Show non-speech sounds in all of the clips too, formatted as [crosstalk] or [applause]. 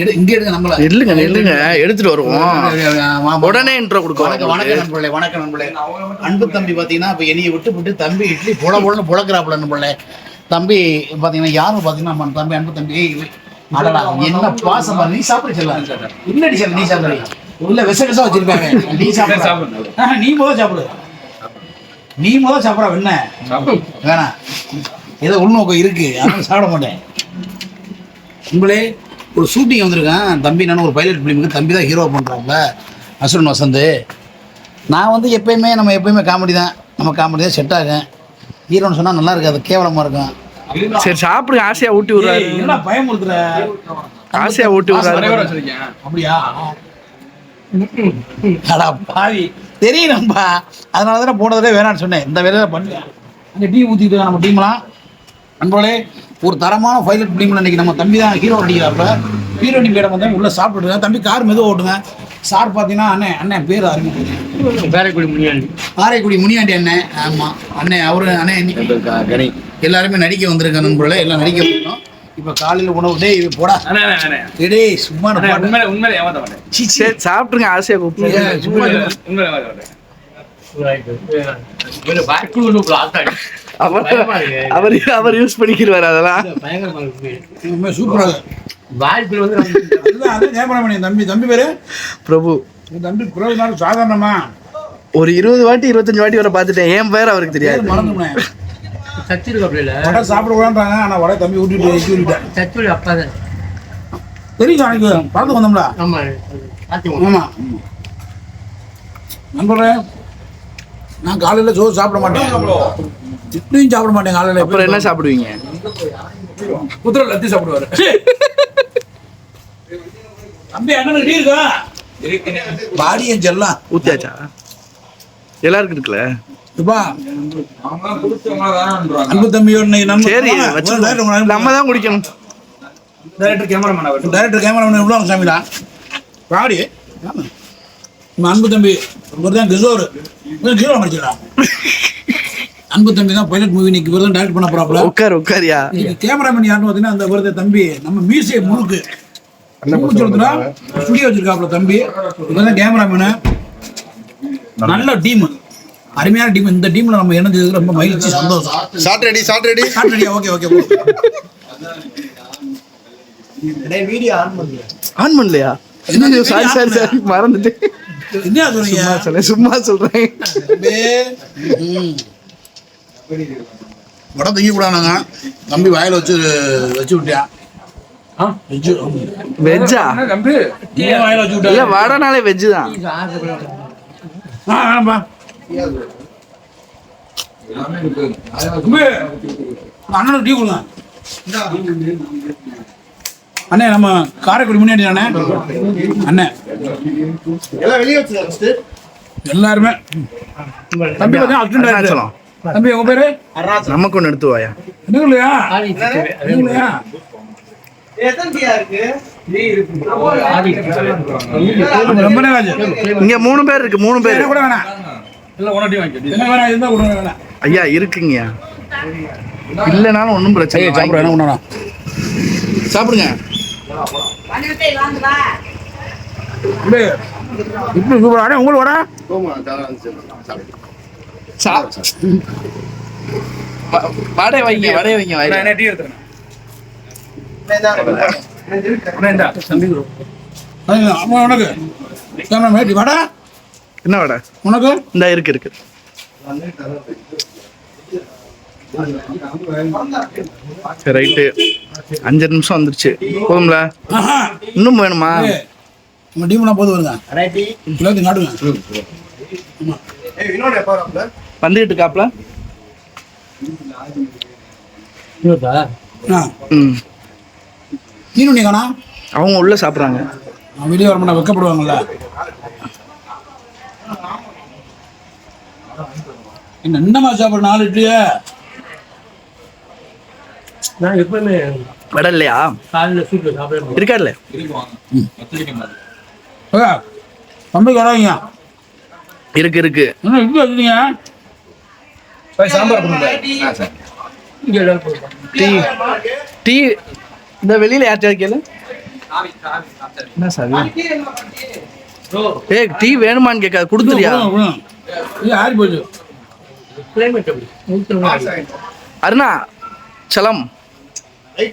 எடு இங்க எடுங்க நம்மள. இல்லைங்க இல்லைங்க எடுத்துட்டு வருவோம். உடனே இன்ட்ரோ வணக்கம் வணக்கம் கொடுக்குறோம் நண்பர்களே வணக்கம் நண்பர்களே. அன்பு தம்பி பாத்தீங்கன்னா இப்ப என்னைய விட்டு விட்டு தம்பி இட்லி புல புலன்னு புழக்கிறாப்புல நண்பர்களே. தம்பி பாத்தீங்கன்னா யாரும் பாத்தீங்கன்னா நம்ம தம்பி அன்பு தம்பி அடடா என்ன பாசம். நீ சாப்பிடு செல்ல. இல்லடி செல்ல நீ சாப்பிடு. உள்ள விச விச வச்சிருக்காங்க நீ சாப்பிடு. ஆஹா, நீ முதல் சாப்பிடு. நீ முதல் சாப்பிடா. என்ன வேணாம். ஏதோ உள்நோக்கம் இருக்கு. அதனால சாப்பிட மாட்டேன். உங்களே ஒரு ஷூட்டிங் வந்திருக்கேன். தம்பி நான் ஒரு பைலட் ஃபிலிமுக்கு தம்பி தான் ஹீரோ பண்ணுறாங்க அசுரன் வசந்த். நான் வந்து எப்பயுமே நம்ம எப்பயுமே காமெடி தான். நம்ம காமெடி தான் செட் ஆகும் ஹீரோன்னு சொன்னால் நல்லா இருக்காது. கேவலமாக இருக்கும். சரி சாப்பிடுங்க ஆசையா ஊட்டி விடுறாரு. என்ன பயம் இருக்கிற ஆசையா ஊட்டி விடுறாரு. அப்படியா? அடா பாவி. தெரியணும்பா அதனால தானே போன தடவை வேணாம்னு சொன்னேன். இந்த வேலையில பண்ணல. டீ ஊற்றிட்டு நம்ம டீம்லாம் நண்பர்களே ஒரு தரமான பைலட் டீமில் இன்னைக்கு நம்ம தம்பி தான் ஹீரோ அடிக்கிறாப்புல ஹீரோனி மேடம் வந்து உள்ள சாப்பிட்டுருங்க தம்பி கார் மெதுவாக ஓட்டுங்க. சார் பார்த்தீங்கன்னா அண்ணன் அண்ணன் பேர் அறிமுகம். வேலைக்குடி முனியாண்டி. காரைக்குடி முனியாண்டி அண்ணன் ஆமாம் அண்ணன் அவரு அண்ணன் இன்னைக்கு கணி எல்லாருமே நடிக்க வந்திருக்க நண்பர்களே. எல்லாம் நடிக்க வந்தோம் இப்போ காலையில் உணவு டேய் இது போடா. அண்ணா, அண்ணா, அண்ணா. டேய், டேய் சும்மா உண்மையிலே- உண்மையிலே ஏமாத்த மாட்டேன். சீ, சீ. சரி சாப்பிட்டுருங்க ஆசையா கூப்பிட்டு. சும்மா இரு. உண்மையிலே ஏமாத்த மாட்டேன். அவர் அவர் அவர் யூஸ் பண்ணிக்கிறாரு அதெல்லாம் உண்மை சூப்பரா இருக்கு. வாய்ப்பு வந்து அதுதான் தம்பி தம்பி பேரு பிரபு. தம்பி புரோகினாலும் சாதாரணமா ஒரு இருபது வாட்டி இருபத்தஞ்சு வாட்டி வரை பார்த்துட்டேன். என் பேர் அவருக்கு தெரியாது. பேர் மறந்துனேன் சச்சிருக்கு அப்படி இல்ல. வடை சாப்பிட கூடாதுன்றாங்க ஆனா வடை தம்பி ஊட்டிட்டு வச்சு விட்டுட்டேன் சச்சுடி அப்பா தான். தெரியும் பார்த்து வந்தோம்ல? ஆமா பாத்தி ஆமா. நண்பரே. நான் காலையில சோறு சாப்பிட மாட்டேன். இட்லியும் சாப்பிட மாட்டேன் காலையில. அப்புறம் என்ன சாப்பிடுவீங்க? குதிரை லத்தி சாப்பிடுவாரு. தம்பி அண்ணன் டீ இருக்கா? பாடியன் செல்லாம் ஊத்தியாச்சா? எல்லாருக்கும் இருக்குல்ல. அன்பு தம்பியோட நம்ம சரி நம்ம தான் குடிக்கணும். Cameraman அவர். டைரக்டர் கேமராமேன் சாமிடா பாடி. அன்பு தம்பி இவர் தான் இவர் ஹீரோ நடிச்சிடா [laughs] அன்பு தம்பி தான் பைலட் மூவி இன்னைக்கு இவர் தான் டைரக்ட் பண்ண போறாப்புல. உட்கார் உட்காரியா இன்னைக்கு கேமராமேன் யாருன்னு பார்த்தீங்கன்னா அந்த வருது தம்பி. நம்ம மீசையை முறுக்கு. சொல்லுறா ஸ்டுடியோ வச்சிருக்காப்புல தம்பி. இவர் தான் கேமராமேனு நல்ல டீம் அருமையான டீம் இந்த டீம்ல நம்ம இணைஞ்சதுக்கு ரொம்ப மகிழ்ச்சி சந்தோஷம். ஷார்ட் ரெடி ஷார்ட் ரெடி சாப்பிட்டியா ஓகே ஓகே ஆன் பண்ணலையா? சாரி சாரி சாரி மறந்துட்டு என்ன சொல்றீங்க சும்மா சொல்றேன் சும்மா சொல்றேன். வடை தூக்கி கூடானாங்க தம்பி வாயில வச்சு வச்சு விட்டியா? வெஜ்ஜா. என்ன தம்பி? ஏன் வாயில வச்சு இல்ல வடனாலே வெஜ் தான். அண்ணனுக்கு டீ கொடுங்க. அண்ணே நம்ம காரைக்குடி முன்னாடி அண்ணே. அண்ணே. எல்லாம் வெளியே வச்சு எல்லாருமே. தம்பி பார்த்தா அர்ஜுன் அருணாச்சலம். தம்பி உங்க பேரு? நமக்கு ஒன்று எடுத்து வாயா. என்ன இல்லையா இல்லையா இங்க மூணு பேர் இருக்கு மூணு பேர். கூட வேணாம். ஐயா இருக்குங்க இல்லைனாலும் ஒன்றும் பிரச்சனை சாப்பிடுங்க. இப்படி இப்படி சூப்பர் அண்ணே உங்களுக்கு வர சா- வ- வடை வைங்க வடை வைங்க. என்ன டீ வாடா. என்ன வடை உனக்கு? இந்த இருக்கு இருக்கு. சரி ரைட்டு. அஞ்சு நிமிஷம் வந்துருச்சு. போதும்ல? இன்னும் வேணுமா? ஏய், நம்ம டீம்லாம் போது வருங்க. எல்லாத்தையும் காட்டுங்க. வந்துகிட்டு இருக்காப்ல ஆ. ம். நீனு நீ காணா? அவங்க உள்ள சாப்பிட்றாங்க. வெளியே வர மாட்டேன் வெக்கப்படுவாங்கல்ல. என்ன என்னமா சாப்பிட்ற? நாலு இட்லியே. நான் எப்பவுமே வடை இல்லையா காலையில சூட்ல சாப்பிட இருக்காருல்ல ஏ, இருக்கு இருக்கு. சாம்பார் டீ டீ இந்த வெளியில யார்கிட்ட கேளு. என்ன சார்? ஏய் டீ வேணுமான்னு கேட்காது கொடுத்துறியா இது ஆறி போச்சு. அருணா சலம்.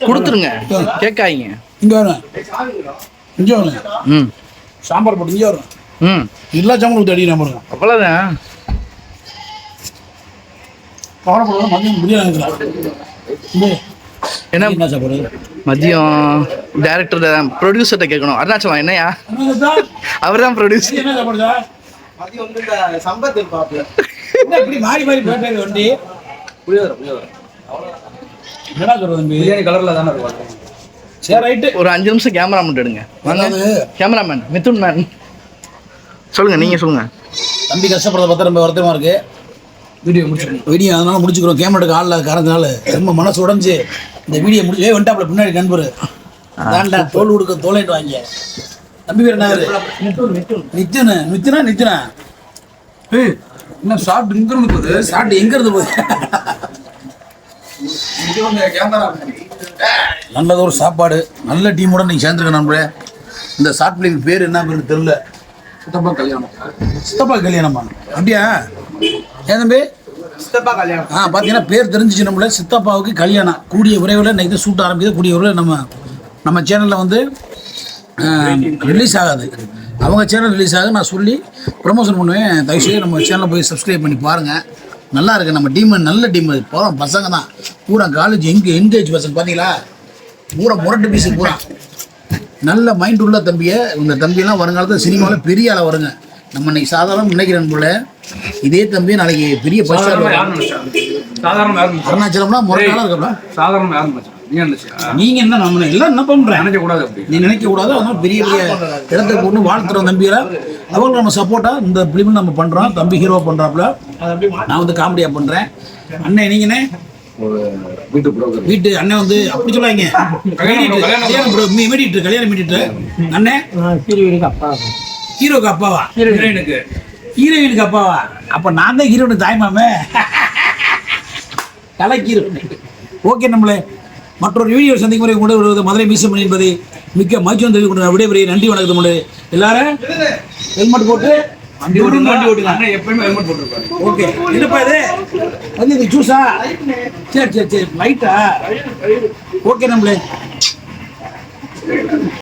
கொடுத்துருங்க. கேட்காதீங்க. இங்கே வரும் இங்கே வரும் ம். சாம்பார் போட்டு இங்கே வரும் ம். எல்லா சாம்பார் அடிக்கிறேன் பாருங்க அவ்வளோதான் கவலைப்படாத மதியம் பிரியாணி என்ன? என்ன சாப்பாடு? மதியம் டேரக்டர் ப்ரொடியூசர்கிட்ட கேட்கணும். அருணாச்சலம் என்னையா? அவர் தான் ப்ரொடியூசர் என்ன சாப்பாடு சார்? மதியம் வந்து இந்த சம்பத்தில் இப்படி மாறி மாறி போயிட்டே வண்டி? என்னடா தம்பி? பிரியாணி கலர்ல தானே இருக்கும் சரி ரைட்டு ஒரு அஞ்சு நிமிஷம் கேமரா மட்டும் எடுங்க. கேமராமேன் மிதுன் மேன் சொல்லுங்க நீங்க சொல்லுங்க. தம்பி கஷ்டப்படுறத பார்த்தா ரொம்ப வருத்தமா இருக்கு. வீடியோ முடிச்சிருக்கோம் வீடியோ அதனால முடிச்சுக்கிறோம். கேமராக்கு ஆள் காரணத்தினால ரொம்ப மனசு உடஞ்சு இந்த வீடியோ முடிச்சு ஏ வந்துட்டாப்புல பின்னாடி நண்பர். தாண்டா தோல் கொடுக்க தோலைட்டு வாங்க தம்பி பேர் என்ன நித்தியனு நித்தியனா நித்தியனா ஏய் என்ன ஷார்ட் இருந்து போகுது? சாப்பிட்டு எங்க இருந்து போகுது? இது வந்து கேமரா நல்லது ஒரு சாப்பாடு நல்ல டீமோட நீங்க சேர்ந்துருக்க நண்பரே. இந்த ஷார்ட் பிள்ளைங்க பேர் என்ன பேர் தெரியல. சித்தப்பா கல்யாணம். சித்தப்பா கல்யாணமா? அப்படியா? ஏன் தம்பி? சித்தப்பா கல்யாணம். ஆ பார்த்தீங்கன்னா பேர் தெரிஞ்சிச்சு நம்மள. சித்தப்பாவுக்கு கல்யாணம். கூடிய விரைவில் இன்னைக்கு தான் ஷூட் ஆரம்பிக்குது. கூடிய விரைவில் நம்ம நம்ம சேனலில் வந்து ரிலீஸ் ஆகாது. அவங்க சேனல் ரிலீஸ் ஆகுது. நான் சொல்லி ப்ரமோஷன் பண்ணுவேன். தயவுசெய்து நம்ம சேனலில் போய் சப்ஸ்கிரைப் பண்ணி பாருங்கள் நல்லா இருக்கு. நம்ம டீம் நல்ல டீம் போகிறோம் பசங்க தான். பூரா காலேஜ் எங்க என்கேஜ் பசங்க பார்த்தீங்களா பூரா முரட்டு பீஸு பூரா. நல்ல மைண்ட் உள்ள தம்பியை இந்த தம்பியெல்லாம் வருங்காலத்தில் சினிமாவில் பெரிய ஆளை வருங்க. நம்ம இன்னைக்கு சாதாரண நினைக்கிறேன் போல இதே தம்பி நாளைக்கு பெரிய அருணாச்சலம்னா முறையான இருக்கா சாதாரண நீங்க என்ன நம்ம எல்லாம் என்ன பண்றேன் நினைக்க கூடாது நீ நினைக்க கூடாது அதனால பெரிய பெரிய இடத்துக்கு கொண்டு வாழ்த்துறோம் தம்பியில அவங்க நம்ம சப்போர்ட்டா இந்த பிலிம் நம்ம பண்றோம் தம்பி ஹீரோ பண்றாப்புல நான் வந்து காமெடியா பண்றேன். அண்ணன் நீங்கண்ணே? வீட்டு புரோக்கர் வீட்டு அண்ணன் வந்து அப்படி சொல்லாங்க கல்யாணம், மீடிட்டு கல்யாணம் மீடிட்டு அண்ணன் ஹீரோயினுக்கு அப்பா ஹீரோக்கு அப்பாவா? ஹீரோயினுக்கு. ஹீரோயினுக்கு அப்பாவா? அப்ப நான் தான் ஹீரோனுக்கு தாய்மாமே. கலக்கீரோ ஓகே நம்மளே. மற்றொரு வீடியோ சந்திக்கும் முறை கொண்டு வருவது மதுரை மீசமணி என்பதை மிக்க மகிழ்ச்சி தெரிவித்து கொண்டு விடைபெறிய நன்றி வணக்கம் நம்மளே எல்லாரும். ஹெல்மெட் போட்டு. வண்டி ஓட்டுங்க வண்டி அண்ணன் எப்பயுமே ஹெல்மெட் போட்டிருப்பாரு. ஓகே என்னப்பா இது? வந்து இது ஜூஸா சரி சரி சரி. லைட்டா ஓகே நம்மளே.